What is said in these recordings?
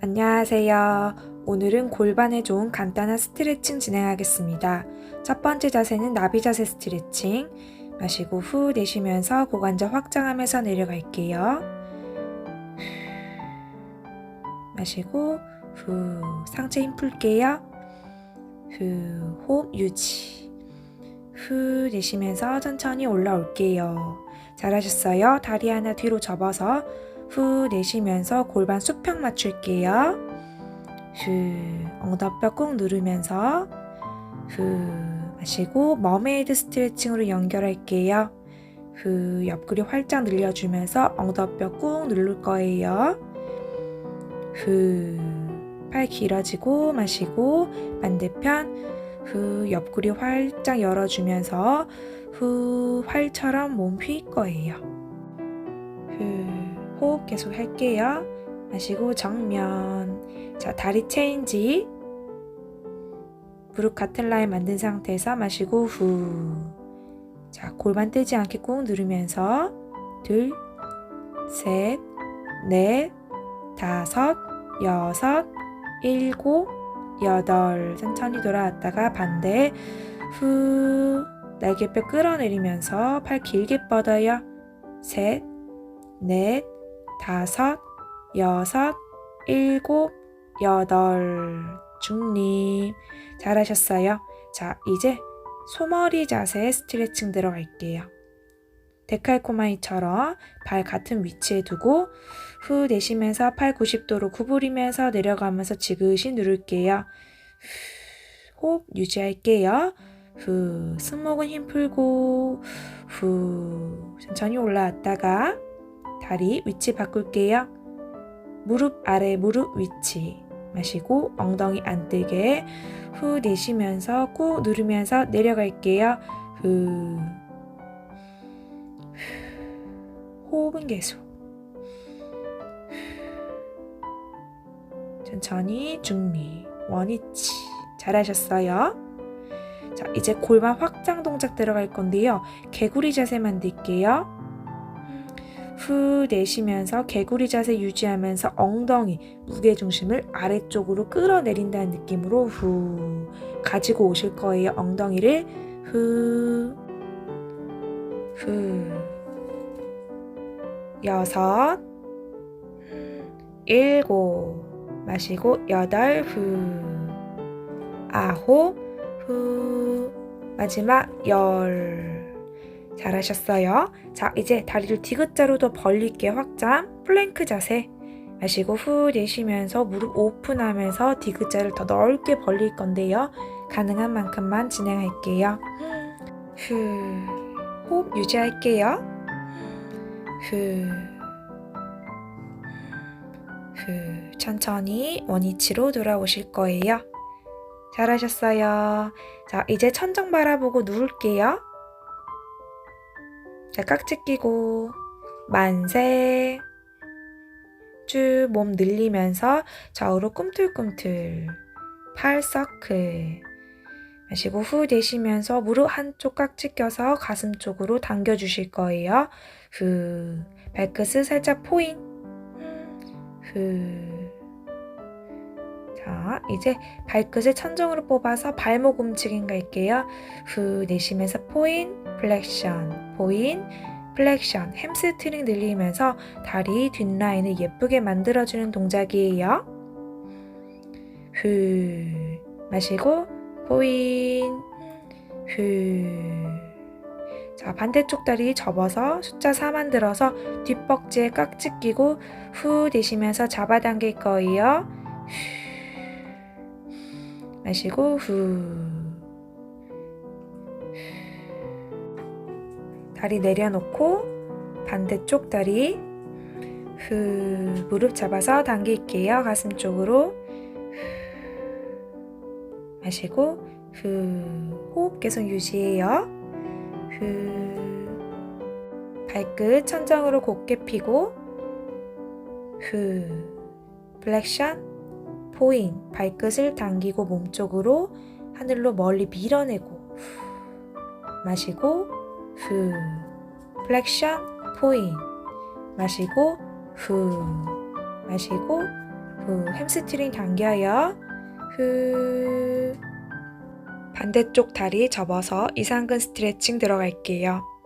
안녕하세요. 오늘은 골반에 좋은 간단한 스트레칭 진행하겠습니다. 첫 번째 자세는 나비 자세 스트레칭. 마시고 후 내쉬면서 고관절 확장하면서 내려갈게요. 마시고 후 상체 힘 풀게요. 후 호흡 유지. 후 내쉬면서 천천히 올라올게요. 잘하셨어요. 다리 하나 뒤로 접어서 후 내쉬면서 골반 수평 맞출게요. 후 엉덩뼈 꾹 누르면서 후 마시고 머메이드 스트레칭으로 연결할게요. 후 옆구리 활짝 늘려주면서 엉덩뼈 꾹 누를 거예요. 후 팔 길어지고 마시고 반대편 후 옆구리 활짝 열어주면서 후 활처럼 몸휠 거예요. 후 호흡 계속 할게요. 마시고 정면. 자, 다리 체인지. 무릎 같은 라인 만든 상태에서 마시고 후. 자, 골반 떼지 않게 꾹 누르면서 둘, 셋, 넷, 다섯, 여섯, 일곱, 여덟. 천천히 돌아왔다가 반대 후. 날개뼈 끌어내리면서 팔 길게 뻗어요. 셋, 넷, 다섯, 여섯, 일곱, 여덟. 중립. 잘하셨어요. 자, 이제 소머리 자세 스트레칭 들어갈게요. 데칼코마니처럼 발 같은 위치에 두고 후 내쉬면서 팔 90도로 구부리면서 내려가면서 지그시 누를게요. 후, 호흡 유지할게요. 후, 승모근 힘 풀고 후, 천천히 올라왔다가 다리 위치 바꿀게요. 무릎 아래 무릎 위치 마시고 엉덩이 안 뜨게 후 내쉬면서 꾹 누르면서 내려갈게요. 후 호흡은 계속 천천히 중미 원위치 잘하셨어요. 자 이제 골반 확장 동작 들어갈 건데요. 개구리 자세 만들게요. 후 내쉬면서 개구리 자세 유지하면서 엉덩이 무게중심을 아래쪽으로 끌어내린다는 느낌으로 후 가지고 오실 거예요. 엉덩이를 후, 후, 여섯, 일곱, 마시고 여덟, 후, 아홉, 후, 마지막 열. 잘하셨어요. 자, 이제 다리를 디귿자로 더 벌릴게요. 확장. 플랭크 자세. 마시고 후 내쉬면서 무릎 오픈하면서 디귿자를 더 넓게 벌릴 건데요. 가능한 만큼만 진행할게요. 후. 호흡 유지할게요. 후. 후. 천천히 원위치로 돌아오실 거예요. 잘하셨어요. 자, 이제 천정 바라보고 누울게요. 자, 깍지 끼고 만세. 쭉 몸 늘리면서 좌우로 꿈틀꿈틀 팔 서클. 마시고 후 내쉬면서 무릎 한쪽 깍지 껴서 가슴 쪽으로 당겨 주실 거예요. 후. 발끝을 살짝 포인. 후 자, 이제 발끝을 천정으로 뽑아서 발목 움직임 갈게요. 후 내쉬면서 포인, 플렉션, 포인, 플렉션, 햄스트링 늘리면서 다리 뒷라인을 예쁘게 만들어주는 동작이에요. 후 마시고 포인, 후 자, 반대쪽 다리 접어서 숫자 4 만들어서 뒷벅지에 깍지 끼고 후 내쉬면서 잡아당길 거예요. 후. 마시고 후. 다리 내려놓고 반대쪽 다리 후. 무릎 잡아서 당길게요. 가슴 쪽으로. 마시고 후. 호흡 계속 유지해요. 후. 발끝 천장으로 곧게 펴고 후. 플렉션 포인, 발끝을 당기고 몸쪽으로 하늘로 멀리 밀어내고 후, 마시고 후, 플렉션, 포인, 마시고 후, 마시고 후 햄스트링 당겨요. 후 반대쪽 다리 접어서 이상근 스트레칭 들어갈게요.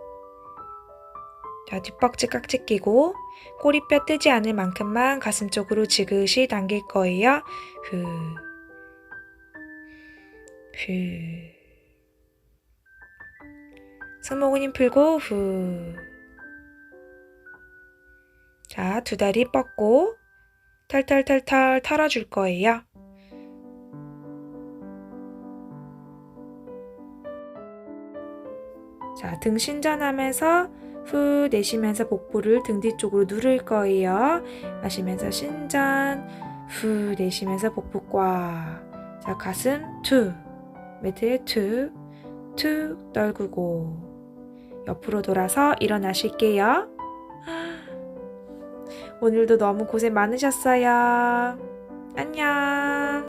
자, 뒷벅지 깍지 끼고 꼬리뼈 뜨지 않을 만큼만 가슴 쪽으로 지그시 당길 거예요. 후. 후. 손목은 힘 풀고 후. 자, 두 다리 뻗고 털털털털 털어줄 거예요. 자, 등 신전하면서 후 내쉬면서 복부를 등 뒤쪽으로 누를 거예요. 마시면서 신전, 후 내쉬면서 복부 꽉. 자, 가슴 투, 매트에 투, 툭 떨구고 옆으로 돌아서 일어나실게요. 오늘도 너무 고생 많으셨어요. 안녕.